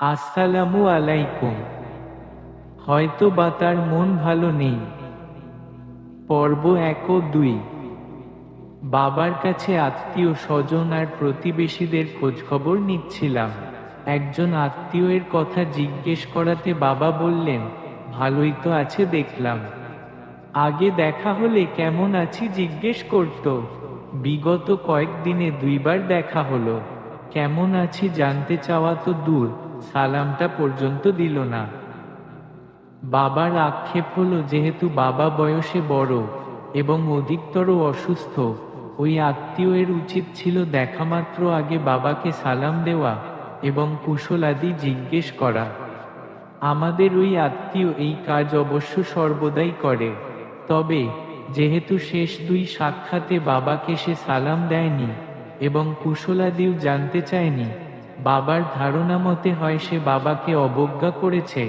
আসসালামু আলাইকুম। হয়তো বা তার মন ভালো নেই। পর্ব এক ও দুই। বাবার কাছে আত্মীয় স্বজন আর প্রতিবেশীদের খোঁজখবর নিচ্ছিলাম। একজন আত্মীয়ের কথা জিজ্ঞেস করাতে বাবা বললেন, ভালোই তো আছে দেখলাম। আগে দেখা হলে কেমন আছি জিজ্ঞেস করত। বিগত কয়েকদিনে দুইবার দেখা হলো। কেমন আছি জানতে চাওয়া তো দূর। সালামটা পর্যন্ত দিল না। বাবার আক্ষেপ হলো, যেহেতু বাবা বয়সে বড় এবং অধিকতর অসুস্থ, ওই আত্মীয়ের উচিত ছিল দেখামাত্র আগে বাবাকে সালাম দেওয়া এবং কুশলাদি জিজ্ঞেস করা। আমাদের ওই আত্মীয় এই কাজ অবশ্য সর্বদাই করে। তবে, যেহেতু শেষ দুই সাক্ষাতে বাবাকে সে সালাম দেয়নি এবং কুশলাদিও জানতে চায়নি বাবার ধারণা মতে হয় সে বাবাকে অবজ্ঞা করেছে,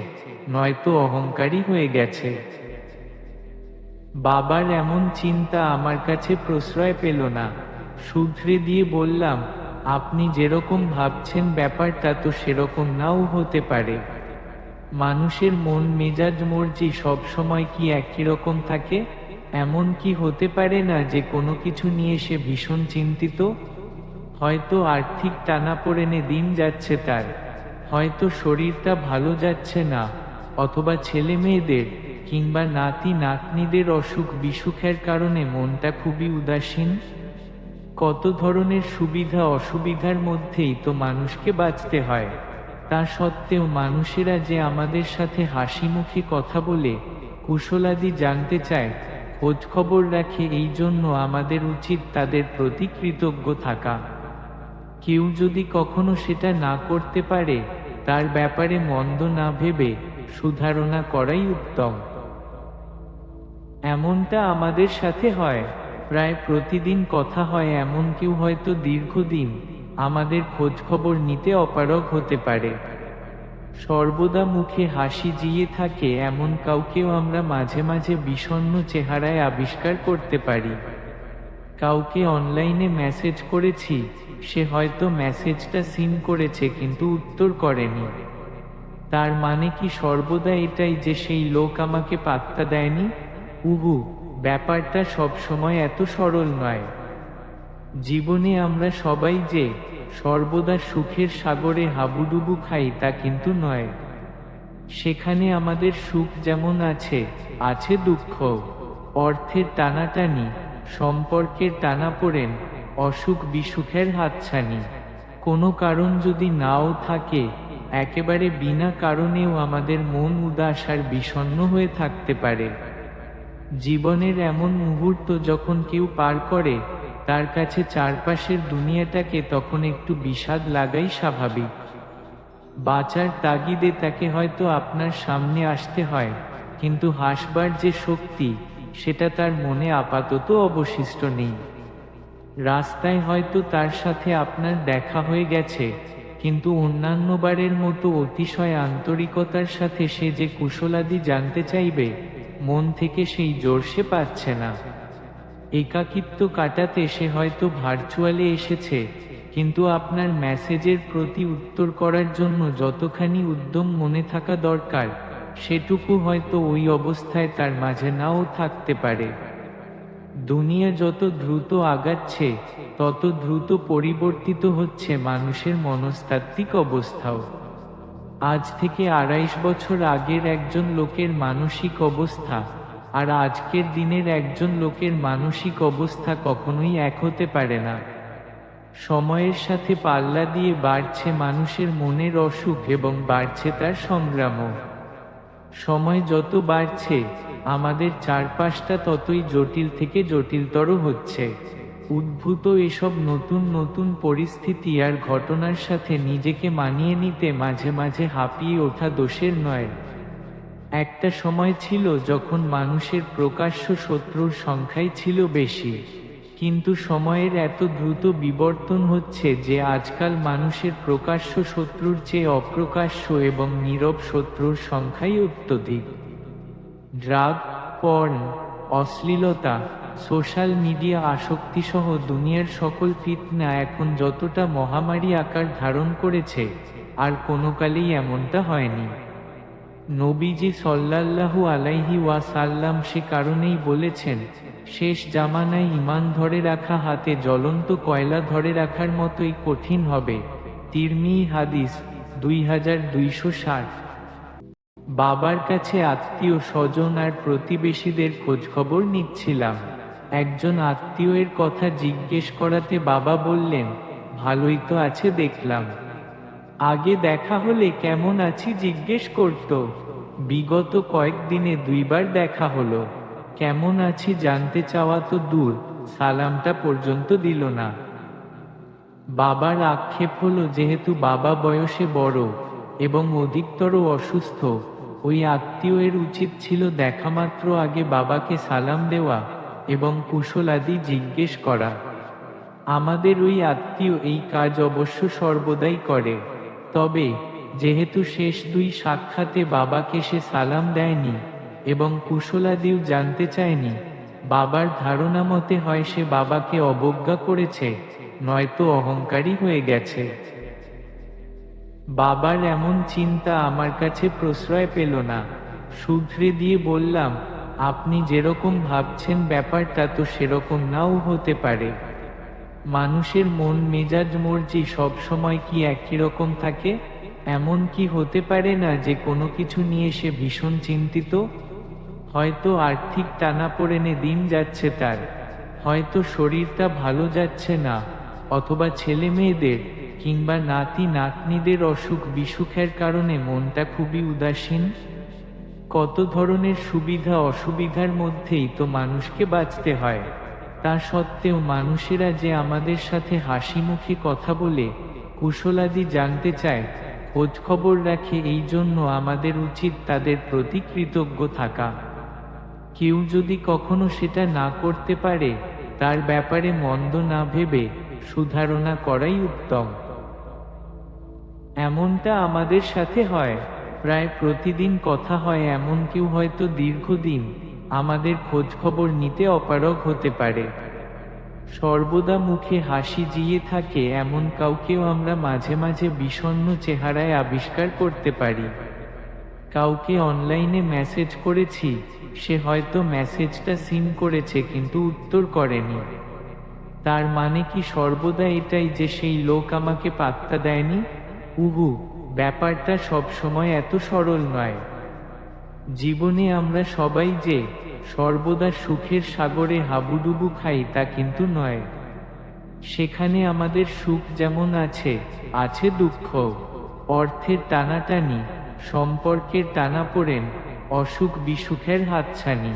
নয়তো অহংকারী হয়ে গেছে। বাবার এমন চিন্তা আমার কাছে প্রশ্রয় পেল না। শুধরে দিয়ে বললাম, আপনি যেরকম ভাবছেন ব্যাপারটা তো সেরকম নাও হতে পারে। মানুষের মন মেজাজ মর্জি সব সময় কি একই রকম থাকে? এমন কি হতে পারে না যে কোনো কিছু নিয়ে সে ভীষণ চিন্তিত? হয়তো আর্থিক টানাপোড়েনে দিন যাচ্ছে তার। হয়তো শরীরটা ভালো যাচ্ছে না, অথবা ছেলে মেয়েদের কিংবা নাতি নাতনিদের অসুখ বিসুখের কারণে মনটা খুবই উদাসীন। কত ধরনের সুবিধা অসুবিধার মধ্যেই তো মানুষকে বাঁচতে হয়। তা সত্ত্বেও মানুষেরা যে আমাদের সাথে হাসি মুখে কথা বলে কুশলাদি জানতে চায় খোঁজ খবর রাখে, এই জন্য আমাদের উচিত তাদের প্রতি কৃতজ্ঞ থাকা। কেউ যদি কখনো সেটা না করতে পারে, তার ব্যাপারে মন্দ না ভেবে সুধারণা করাই উত্তম। এমনটা আমাদের সাথে হয়। প্রায় প্রতিদিন কথা হয় এমন কেউ হয়তো দীর্ঘদিন আমাদের খোঁজ খবর নিতে অপারগ হতে পারে। সর্বদা মুখে হাসি জিয়ে থাকে এমন কাউকেও আমরা মাঝে মাঝে বিষণ্ণ চেহারায় আবিষ্কার করতে পারি। কাউকে অনলাইনে মেসেজ করেছি, সে হয়তো মেসেজটা সিন করেছে কিন্তু উত্তর করেনি। তার মানে কি সর্বদা এটাই যে সেই লোক আমাকে পাত্তা দেয়নি? উহু, ব্যাপারটা সব সময় এত সরল নয়। জীবনে আমরা সবাই যে সর্বদা সুখের সাগরে হাবুডুবু খাই তা কিন্তু নয়। সেখানে আমাদের সুখ যেমন আছে আছে দুঃখ, অর্থের টানাটানি সম্পর্কের টানাপোড়েন অসুখ বিসুখের হাতছানি। কোনো কারণ যদি নাও থাকে, একেবারে বিনা কারণেও আমাদের মন উদাস আর বিষণ্ণ হয়ে থাকতে পারে। জীবনের এমন মুহূর্ত যখন কেউ পার করে, তার কাছে চারপাশের দুনিয়াটাকে তখন একটু বিষাদ লাগাই স্বাভাবিক। বাঁচার তাগিদে তাকে হয়তো আপনার সামনে আসতে হয়, কিন্তু হাসবার যে শক্তি সেটা তার মনে আপাতত অবশিষ্ট নেই। রাস্তায় হয়তো তার সাথে আপনার দেখা হয়ে গেছে, কিন্তু অন্যান্যবারের মতো অতিশয় আন্তরিকতার সাথে সে যে কুশলাদি জানতে চাইবে, মন থেকে সেই জোর সে পাচ্ছে না। একাকিত্ব কাটাতে সে হয়তো ভার্চুয়ালে এসেছে, কিন্তু আপনার মেসেজের প্রতি উত্তর করার জন্য যতখানি উদ্যম মনে থাকা দরকার সেটুকু হয়তো ওই অবস্থায় তার মাঝে নাও থাকতে পারে। দুনিয়া যত দ্রুত আগাচ্ছে, তত দ্রুত পরিবর্তিত হচ্ছে মানুষের মনস্তাত্ত্বিক অবস্থাও। আজ থেকে আড়াইশ বছর আগের একজন লোকের মানসিক অবস্থা আর আজকের দিনের একজন লোকের মানসিক অবস্থা কখনোই এক হতে পারে না। সময়ের সাথে পাল্লা দিয়ে বাড়ছে মানুষের মনের অসুখ এবং বাড়ছে তার সংগ্রামও। সময় যত বাড়ছে, আমাদের চারপাশটা ততই জটিল থেকে জটিলতর হচ্ছে। উদ্ভূত এসব নতুন নতুন পরিস্থিতি আর ঘটনার সাথে নিজেকে মানিয়ে নিতে মাঝে মাঝে হাঁপিয়ে ওঠা দোষের নয়। একটা সময় ছিল যখন মানুষের প্রকাশ্য শত্রুর সংখ্যাই ছিল বেশি। কিন্তু সময়ের এত দ্রুত বিবর্তন হচ্ছে যে আজকাল মানুষের প্রকাশ্য শত্রুর চেয়ে অপ্রকাশ্য এবং নীরব শত্রুর সংখ্যাই অত্যধিক। ড্রাগ, পর্ন, অশ্লীলতা, সোশ্যাল মিডিয়া আসক্তিসহ দুনিয়ার সকল ফিতনা এখন যতটা মহামারী আকার ধারণ করেছে, আর কোনো কালেই এমনটা হয়নি। নবীজি সল্লাল্লাহু আলাইহি ওয়াসাল্লাম সে কারণেই বলেছেন, শেষ জামানায় ইমান ধরে রাখা, হাতে জ্বলন্ত কয়লা ধরে রাখার মতোই কঠিন হবে। তিরমি হাদিস দুই হাজার দুইশো ষাট। বাবার কাছে আত্মীয় স্বজন আর প্রতিবেশীদের খোঁজখবর নিচ্ছিলাম। একজন আত্মীয়ের কথা জিজ্ঞেস করাতে বাবা বললেন, ভালোই তো আছে, দেখলাম। আগে দেখা হলে কেমন আছি জিজ্ঞেস করত। বিগত কয়েকদিনে দুইবার দেখা হলো। কেমন আছি জানতে চাওয়া তো দূর, সালামটা পর্যন্ত দিল না। বাবার আক্ষেপ হলো যেহেতু বাবা বয়সে বড় এবং অধিকতর অসুস্থ, ওই আত্মীয়ের উচিত ছিল দেখামাত্র আগে বাবাকে সালাম দেওয়া এবং কুশলাদি জিজ্ঞেস করা। আমাদের ওই আত্মীয় এই কাজ অবশ্য সর্বদাই করে। তবে যেহেতু শেষ দুই সাক্ষাতে বাবাকে সে সালাম দেয়নি এবং কুশলাদিও জানতে চায়নি, বাবার ধারণা মতে হয় সে বাবাকে অবজ্ঞা করেছে, নয়তো অহংকারী হয়ে গেছে। বাবার এমন চিন্তা আমার কাছে প্রশ্রয় পেল না। শুধরে দিয়ে বললাম, আপনি যেরকম ভাবছেন ব্যাপারটা তো সেরকম নাও হতে পারে। মানুষের মন মেজাজ মর্জি সব সময় কি একই রকম থাকে? এমন কি হতে পারে না যে কোনো কিছু নিয়ে সে ভীষণ চিন্তিত? হয়তো আর্থিক টানাপোড়েনে দিন যাচ্ছে তার। হয়তো শরীরটা ভালো যাচ্ছে না, অথবা ছেলে মেয়েদের কিংবা নাতি নাতনিদের অসুখ বিসুখের কারণে মনটা খুবই উদাসীন। কত ধরনের সুবিধা অসুবিধার মধ্যেই তো মানুষকে বাঁচতে হয়। তা সত্ত্বেও মানুষেরা যে আমাদের সাথে হাসি মুখে কথা বলে কুশলাদি জানতে চায়, খোঁজ খবর রাখে এই জন্য আমাদের উচিত তাদের প্রতি কৃতজ্ঞ থাকা। কেউ যদি কখনো সেটা না করতে পারে, তার ব্যাপারে মন্দ না ভেবে সুধারণা করাই উত্তম। এমনটা আমাদের সাথে হয়। প্রায় প্রতিদিন কথা হয় এমন কেউ হয়তো দীর্ঘদিন আমাদের খোঁজখবর নিতে অপারগ হতে পারে। সর্বদা মুখে হাসি জিয়ে থাকে এমন কাউকেও আমরা মাঝে মাঝে বিষণ্ণ চেহারায় আবিষ্কার করতে পারি। কাউকে অনলাইনে মেসেজ করেছি, সে হয়তো মেসেজটা সিন করেছে কিন্তু উত্তর করেনি। তার মানে কি সর্বদা এটাই যে সেই লোক আমাকে পাত্তা দেয়নি? উহু, ব্যাপারটা সব সময় এত সরল নয়। জীবনে আমরা সবাই যে সর্বদা সুখের সাগরে হাবুডুবু খাই তা কিন্তু নয়। সেখানে আমাদের সুখ যেমন আছে আছে দুঃখ। অর্থের টানাটানি, সম্পর্কের টানাপোড়েন অসুখ বিসুখের হাতছানি।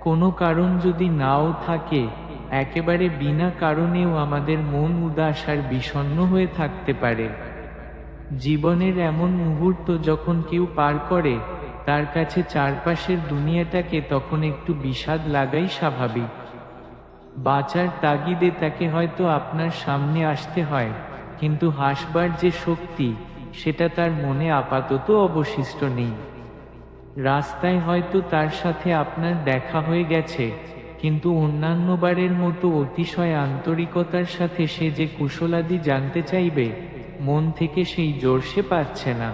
কোনো কারণ যদি নাও থাকে, একেবারে বিনা কারণেও আমাদের মন উদাস আর বিষণ্ণ হয়ে থাকতে পারে। জীবনের এমন মুহূর্ত যখন কেউ পার করে তার কাছে চারপাশের দুনিয়াটাকে তখন একটু বিষাদ লাগাই স্বাভাবিক। বাঁচার তাগিদে তাকে হয়তো আপনার সামনে আসতে হয়, কিন্তু হাসবার যে শক্তি, সেটা তার মনে আপাতত অবশিষ্ট নেই। রাস্তায় হয়তো তার সাথে আপনার দেখা হয়ে গেছে, কিন্তু অন্যান্যবারের মতো অতিশয় আন্তরিকতার সাথে সে যে কুশলাদি জানতে চাইবে, মন থেকে সেই জোর সে পাচ্ছে না।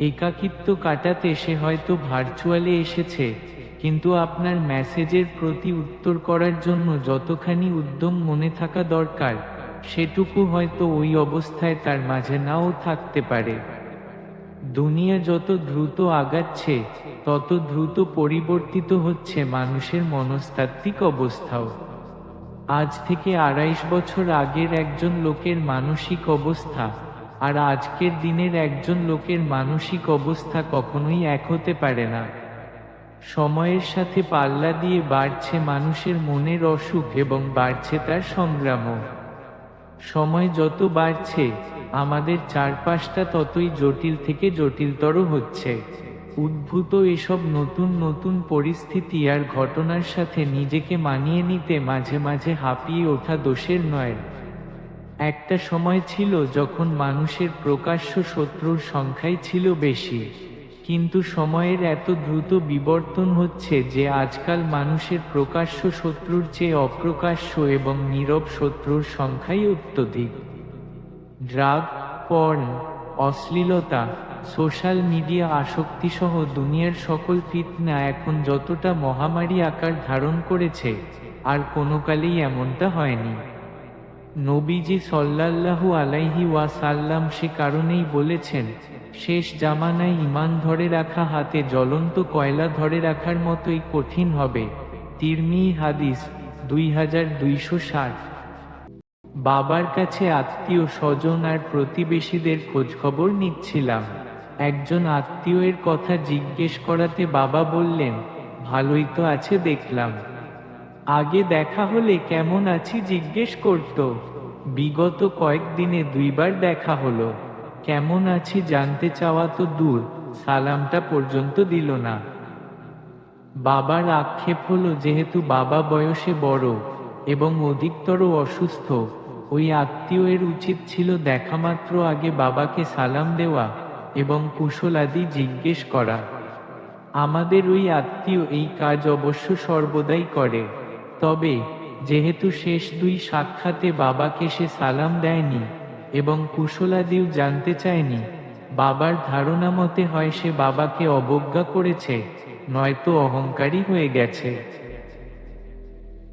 একাকিত্ব কাটাতে সে হয়তো ভার্চুয়ালে এসেছে, কিন্তু আপনার মেসেজের প্রতি উত্তর করার জন্য যতখানি উদ্যম মনে থাকা দরকার, সেটুকু হয়তো ওই অবস্থায় তার মাঝে নাও থাকতে পারে। দুনিয়া যত দ্রুত আগাচ্ছে, তত দ্রুত পরিবর্তিত হচ্ছে মানুষের মনস্তাত্ত্বিক অবস্থাও। আজ থেকে আড়াইশ বছর আগের একজন লোকের মানসিক অবস্থা আর আজকের দিনের একজন লোকের মানসিক অবস্থা কখনোই এক হতে পারে না। সময়ের সাথে পাল্লা দিয়ে বাড়ছে মানুষের মনের অসুখ এবং বাড়ছে তার সংগ্রামও। সময় যত বাড়ছে, আমাদের চারপাশটা ততই জটিল থেকে জটিলতর হচ্ছে। উদ্ভূত এসব নতুন নতুন পরিস্থিতি আর ঘটনার সাথে নিজেকে মানিয়ে নিতে মাঝে মাঝে হাঁপিয়ে ওঠা দোষের নয়। একটা সময় ছিল যখন মানুষের প্রকাশ্য শত্রুর সংখ্যাই ছিল বেশি। কিন্তু সময়ের এত দ্রুত বিবর্তন হচ্ছে যে আজকাল মানুষের প্রকাশ্য শত্রুর চেয়ে অপ্রকাশ্য এবং নীরব শত্রুর সংখ্যাই অত্যধিক। ড্রাগ, পর্ন, অশ্লীলতা, সোশ্যাল মিডিয়া আসক্তি সহ দুনিয়ার সকল ফিতনা এখন যতটা মহামারী আকার ধারণ করেছে, আর কোনো কালেই এমনটা হয়নি। নবীজি সল্লাল্লাহু আলাইহি ওয়াসাল্লাম সে কারণেই বলেছেন, শেষ জামানায় ইমান ধরে রাখা, হাতে জ্বলন্ত কয়লা ধরে রাখার মতোই কঠিন হবে। তিরমি হাদিস দুই হাজার দুইশো ষাট। বাবার কাছে আত্মীয় স্বজন আর প্রতিবেশীদের খোঁজখবর নিচ্ছিলাম। একজন আত্মীয়ের কথা জিজ্ঞেস করাতে বাবা বললেন, ভালোই তো আছে, দেখলাম। আগে দেখা হলে কেমন আছি জিজ্ঞেস করত। বিগত কয়েকদিনে দুইবার দেখা হলো। কেমন আছি জানতে চাওয়া তো দূর, সালামটা পর্যন্ত দিল না। বাবার আক্ষেপ হলো যেহেতু বাবা বয়সে বড় এবং অধিকতর অসুস্থ, ওই আত্মীয়ের উচিত ছিল দেখামাত্র আগে বাবাকে সালাম দেওয়া এবং কুশলাদি জিজ্ঞেস করা। আমাদের ওই আত্মীয় এই কাজ অবশ্য সর্বদাই করে। তবে যেহেতু শেষ দুই সাক্ষাতে বাবাকে সে সালাম দেয়নি এবং কুশলাদিও জানতে চায়নি, বাবার ধারণা মতে হয় সে বাবাকে অবজ্ঞা করেছে, নয়তো অহংকারী হয়ে গেছে।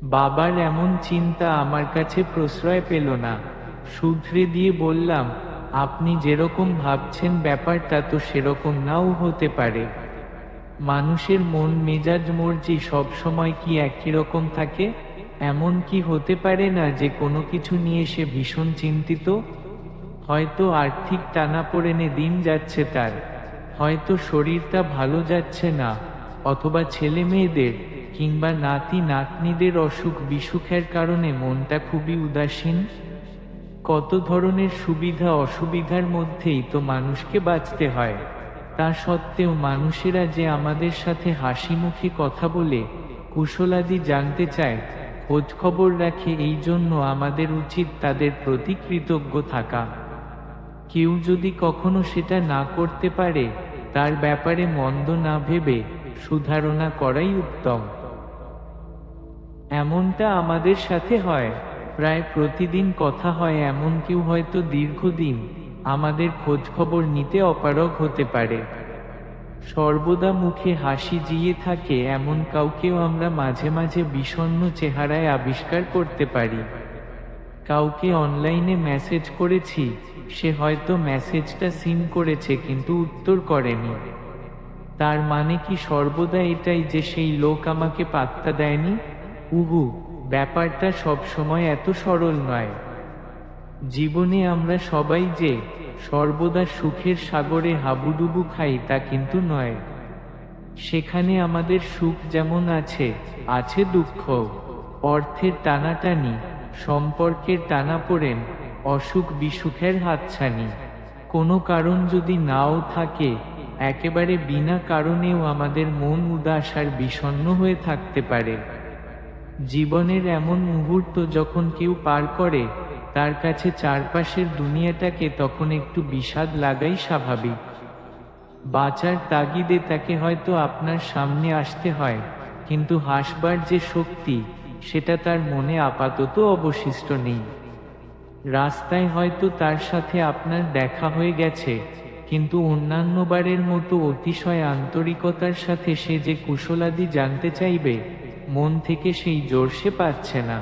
বাবার এমন চিন্তা আমার কাছে প্রশ্রয় পেল না। শুধরে দিয়ে বললাম, আপনি যেরকম ভাবছেন ব্যাপারটা তো সেরকম নাও হতে পারে। মানুষের মন মেজাজ মর্জি সবসময় কি একই রকম থাকে? এমন কি হতে পারে না যে কোনো কিছু নিয়ে সে ভীষণ চিন্তিত? হয়তো আর্থিক টানাপোড়েনে দিন যাচ্ছে তার। হয়তো শরীরটা ভালো যাচ্ছে না, অথবা ছেলে মেয়েদের কিংবা নাতি নাতনিদের অসুখ বিসুখের কারণে মনটা খুবই উদাসীন। কত ধরনের সুবিধা অসুবিধার মধ্যেই তো মানুষকে বাঁচতে হয়। তা সত্ত্বেও মানুষেরা যে আমাদের সাথে হাসি মুখে কথা বলে কুশলাদি জানতে চায় খোঁজ খবর রাখে এই জন্য আমাদের উচিত তাদের প্রতি কৃতজ্ঞ থাকা। কেউ যদি কখনো সেটা না করতে পারে, তার ব্যাপারে মন্দ না ভেবে সুধারণা করাই উত্তম। এমনটা আমাদের সাথে হয়। প্রায় প্রতিদিন কথা হয় এমন কেউ হয়তো দীর্ঘদিন আমাদের খোঁজখবর নিতে অপারগ হতে পারে। সর্বদা মুখে হাসি জিয়ে থাকে এমন কাউকেও আমরা মাঝে মাঝে বিষণ্ণ চেহারায় আবিষ্কার করতে পারি। কাউকে অনলাইনে মেসেজ করেছি, সে হয়তো মেসেজটা সিন করেছে কিন্তু উত্তর করেনি। তার মানে কি সর্বদা এটাই যে সেই লোক আমাকে পাত্তা দেয়নি? উহু, ব্যাপারটা সব সময় এত সরল নয়। জীবনে আমরা সবাই যে সর্বদা সুখের সাগরে হাবুডুবু খাই তা কিন্তু নয়। সেখানে আমাদের সুখ যেমন আছে আছে দুঃখ। অর্থের টানাটানি, সম্পর্কের টানাপোড়েন, অসুখ বিসুখের হাতছানি। কোনো কারণ যদি নাও থাকে, একেবারে বিনা কারণেও আমাদের মন উদাস আর বিষণ্ণ হয়ে থাকতে পারে। জীবনের এমন মুহূর্ত যখন কেউ পার করে তার কাছে চারপাশের দুনিয়াটাকে তখন একটু বিষাদ লাগাই স্বাভাবিক। বাঁচার তাগিদে তাকে হয়তো আপনার সামনে আসতে হয়, কিন্তু হাসবার যে শক্তি, সেটা তার মনে আপাতত অবশিষ্ট নেই। রাস্তায় হয়তো তার সাথে আপনার দেখা হয়ে গেছে, কিন্তু অন্যান্যবারের মতো অতিশয় আন্তরিকতার সাথে সে যে কুশলাদি জানতে চাইবে, মন থেকে সেই জোর সে পাচ্ছে না।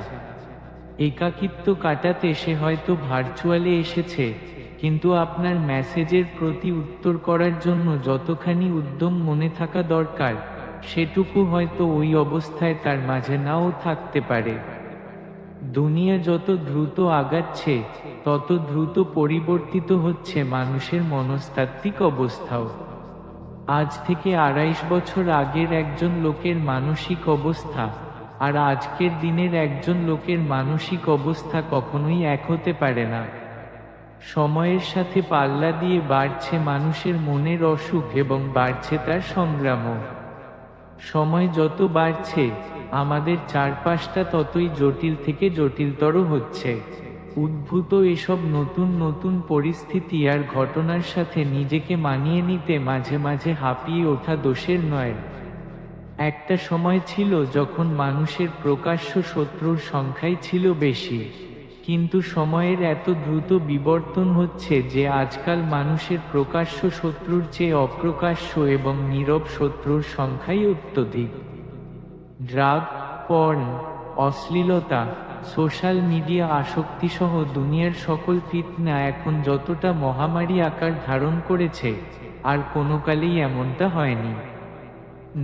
একাকিত্ব কাটাতে সে হয়তো ভার্চুয়ালে এসেছে, কিন্তু আপনার মেসেজের প্রতি উত্তর করার জন্য যতখানি উদ্যম মনে থাকা দরকার, সেটুকু হয়তো ওই অবস্থায় তার মাঝে নাও থাকতে পারে। দুনিয়া যত দ্রুত আগাচ্ছে, তত দ্রুত পরিবর্তিত হচ্ছে মানুষের মনস্তাত্ত্বিক অবস্থাও। আজ থেকে আড়াইশ বছর আগের একজন লোকের মানসিক অবস্থা আর আজকের দিনের একজন লোকের মানসিক অবস্থা কখনোই এক হতে পারে না। সময়ের সাথে পাল্লা দিয়ে বাড়ছে মানুষের মনের অসুখ এবং বাড়ছে তার সংগ্রামও। সময় যত বাড়ছে, আমাদের চারপাশটা ততই জটিল থেকে জটিলতর হচ্ছে। উদ্ভূত এসব নতুন নতুন পরিস্থিতি আর ঘটনার সাথে নিজেকে মানিয়ে নিতে মাঝে মাঝে হাঁপিয়ে ওঠা দোষের নয়। একটা সময় ছিল যখন মানুষের প্রকাশ্য শত্রুর সংখ্যাই ছিল বেশি। কিন্তু সময়ের এত দ্রুত বিবর্তন হচ্ছে যে আজকাল মানুষের প্রকাশ্য শত্রুর চেয়ে অপ্রকাশ্য এবং নীরব শত্রুর সংখ্যাই অত্যধিক। ড্রাগ, পর্ন, অশ্লীলতা, সোশ্যাল মিডিয়া আসক্তিসহ দুনিয়ার সকল ফিতনা এখন যতটা মহামারী আকার ধারণ করেছে, আর কোনোকালেই এমনটা হয়নি।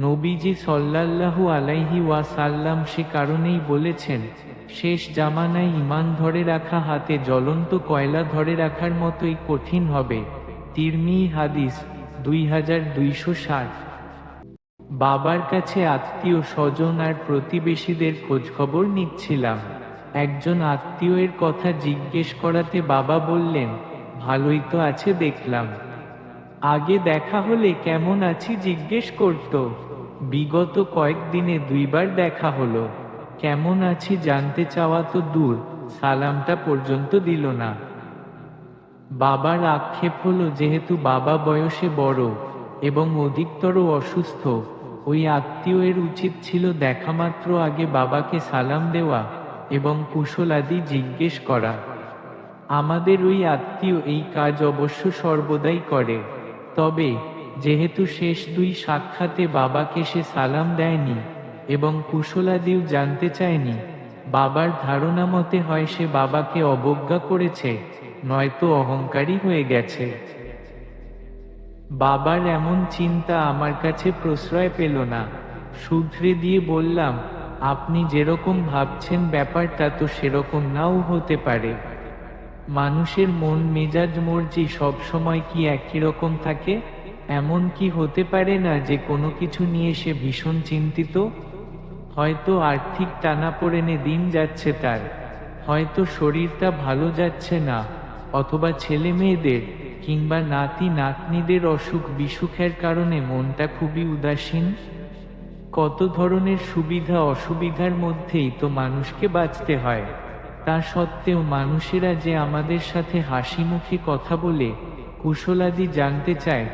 নবীজি সল্লাল্লাহু আলাইহি ওয়াসাল্লাম সে কারণেই বলেছেন, শেষ জামানায় ইমান ধরে রাখা, হাতে জ্বলন্ত কয়লা ধরে রাখার মতোই কঠিন হবে। তিরমি হাদিস দুই হাজার দুইশো ষাট। বাবার কাছে আত্মীয় স্বজন আর প্রতিবেশীদের খোঁজখবর নিচ্ছিলাম। একজন আত্মীয়ের কথা জিজ্ঞেস করাতে বাবা বললেন, ভালোই তো আছে, দেখলাম। আগে দেখা হলে কেমন আছি, জিজ্ঞেস করত। বিগত কয়েকদিনে দুইবার দেখা হলো। কেমন আছি জানতে চাওয়া তো দূর, সালামটা পর্যন্ত দিল না। বাবার আক্ষেপ হলো যেহেতু বাবা বয়সে বড় এবং অধিকতর অসুস্থ, ওই আত্মীয়ের উচিত ছিল দেখামাত্র আগে বাবাকে সালাম দেওয়া এবং কুশলাদি জিজ্ঞেস করা। আমাদের ওই আত্মীয় এই কাজ অবশ্য সর্বদাই করে, তবে যেহেতু শেষ দুই সাক্ষাতে বাবাকে সে সালাম দেয়নি এবং কুশলাদিও জানতে চায়নি, বাবার ধারণা মতে হয় সে বাবাকে অবজ্ঞা করেছে, নয়তো অহংকারী হয়ে গেছে। বাবার এমন চিন্তা আমার কাছে প্রশ্রয় পেল না। শুধরে দিয়ে বললাম, আপনি যেরকম ভাবছেন ব্যাপারটা তো সেরকম নাও হতে পারে। মানুষের মন মেজাজ মর্জি সবসময় কি একই রকম থাকে? এমন কি হতে পারে না যে কোনো কিছু নিয়ে সে ভীষণ চিন্তিত? হয়তো আর্থিক টানাপোড়েনে দিন যাচ্ছে তার। হয়তো শরীরটা ভালো যাচ্ছে না, অথবা ছেলে মেয়েদের কিংবা নাতি নাতনিদের অসুখ বিসুখের কারণে মনটা খুবই উদাসীন। কত ধরনের সুবিধা অসুবিধার মধ্যেই তো মানুষকে বাঁচতে হয়। তা সত্ত্বেও মানুষেরা যে আমাদের সাথে হাসি মুখে কথা বলে কুশলাদি জানতে চায়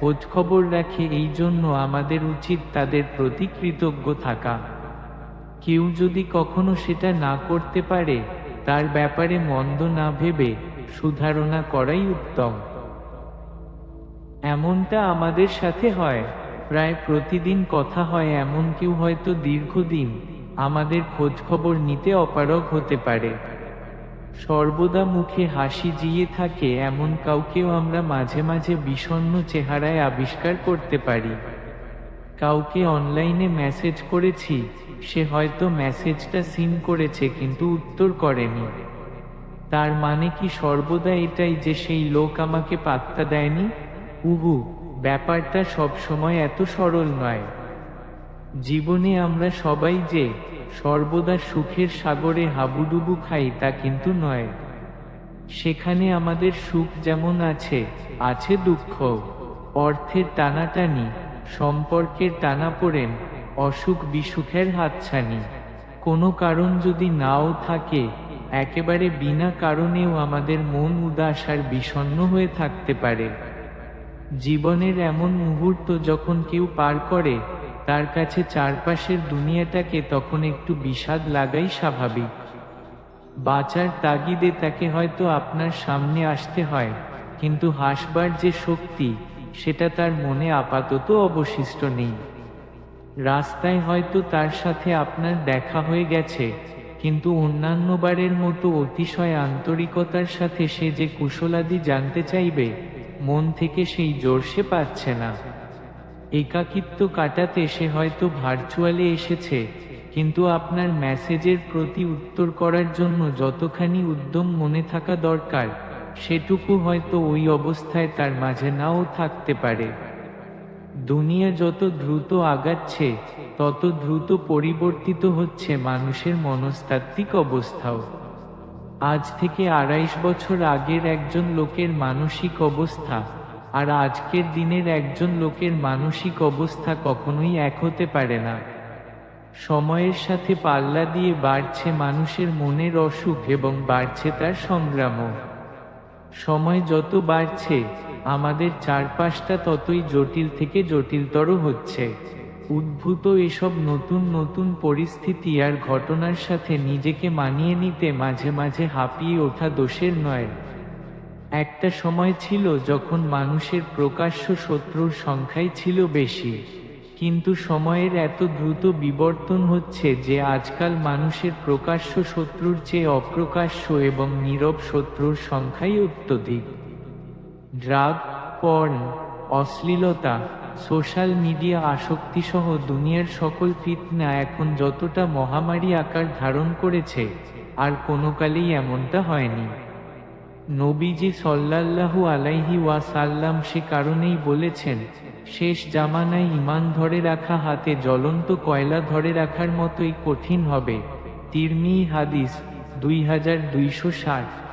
খোঁজ খবর রাখে এই জন্য আমাদের উচিত তাদের প্রতি কৃতজ্ঞ থাকা। কেউ যদি কখনো সেটা না করতে পারে, তার ব্যাপারে মন্দ না ভেবে সুধারণা করাই উত্তম। এমনটা আমাদের সাথে হয়। প্রায় প্রতিদিন কথা হয়, এমন কেউ হয়তো দীর্ঘদিন আমাদের খোঁজ খবর নিতে অপারগ হতে পারে। সর্বদা মুখে হাসি জিয়ে থাকে এমন কাউকেও আমরা মাঝে মাঝে বিষণ্ণ চেহারায় আবিষ্কার করতে পারি। কাউকে অনলাইনে মেসেজ করেছি, সে হয়তো মেসেজটা সিন করেছে কিন্তু উত্তর করেনি। তার মানে কি সর্বদা এটাই যে সেই লোক আমাকে পাত্তা দেয়নি? উহু, ব্যাপারটা সব সময় এত সরল নয়। জীবনে আমরা সবাই যে সর্বদা সুখের সাগরে হাবুডুবু খাই তা কিন্তু নয়। সেখানে আমাদের সুখ যেমন আছে আছে দুঃখ। অর্থের টানাটানি, সম্পর্কের টানাপোড়েন অসুখ বিসুখের হাতছানি। কোনো কারণ যদি নাও থাকে, একেবারে বিনা কারণেও আমাদের মন উদাস আর বিষণ্ণ হয়ে থাকতে পারে। জীবনের এমন মুহূর্ত যখন কেউ পার করে তার কাছে চারপাশের দুনিয়াটাকে তখন একটু বিষাদ লাগাই স্বাভাবিক। বাঁচার তাগিদে তাকে হয়তো আপনার সামনে আসতে হয়, কিন্তু হাসবার যে শক্তি, সেটা তার মনে আপাতত অবশিষ্ট নেই। রাস্তায় হয়তো তার সাথে আপনার দেখা হয়ে গেছে, কিন্তু অন্যান্যবারের মতো অতিশয় আন্তরিকতার সাথে সে যে কুশলাদি জানতে চাইবে, মন থেকে সেই জোর সে পাচ্ছে না। একাকিত্ব কাটাতে সে হয়তো ভার্চুয়ালে এসেছে, কিন্তু আপনার মেসেজের প্রতি উত্তর করার জন্য যতখানি উদ্যম মনে থাকা দরকার, সেটুকু হয়তো ওই অবস্থায় তার মাঝে নাও থাকতে পারে। দুনিয়া যত দ্রুত আগাচ্ছে, তত দ্রুত পরিবর্তিত হচ্ছে মানুষের মনস্তাত্ত্বিক অবস্থাও। আজ থেকে আড়াইশ বছর আগের একজন লোকের মানসিক অবস্থা আর আজকের দিনের একজন লোকের মানসিক অবস্থা কখনোই এক হতে পারে না। সময়ের সাথে পাল্লা দিয়ে বাড়ছে মানুষের মনের অসুখ এবং বাড়ছে তার সংগ্রামও। সময় যত বাড়ছে, আমাদের চারপাশটা ততই জটিল থেকে জটিলতর হচ্ছে। উদ্ভূত এসব নতুন নতুন পরিস্থিতি আর ঘটনার সাথে নিজেকে মানিয়ে নিতে মাঝে মাঝে হাঁপিয়ে ওঠা দোষের নয়। একটা সময় ছিল যখন মানুষের প্রকাশ্য শত্রুর সংখ্যাই ছিল বেশি। কিন্তু সময়ের এত দ্রুত বিবর্তন হচ্ছে যে আজকাল মানুষের প্রকাশ্য শত্রুর চেয়ে অপ্রকাশ্য এবং নীরব শত্রুর সংখ্যাই অত্যধিক। ড্রাগ, পর্ন, অশ্লীলতা, সোশ্যাল মিডিয়া আসক্তিসহ দুনিয়ার সকল ফিতনা এখন যতটা মহামারী আকার ধারণ করেছে, আর কোনোকালেই এমনটা হয়নি। নবীজি সল্লাল্লাহু আলাইহি ওয়াসাল্লাম সে কারণেই বলেছেন, শেষ জামানায় ইমান ধরে রাখা, হাতে জ্বলন্ত কয়লা ধরে রাখার মতোই কঠিন হবে। তির্মি হাদিস দুই হাজার দুইশো ষাট।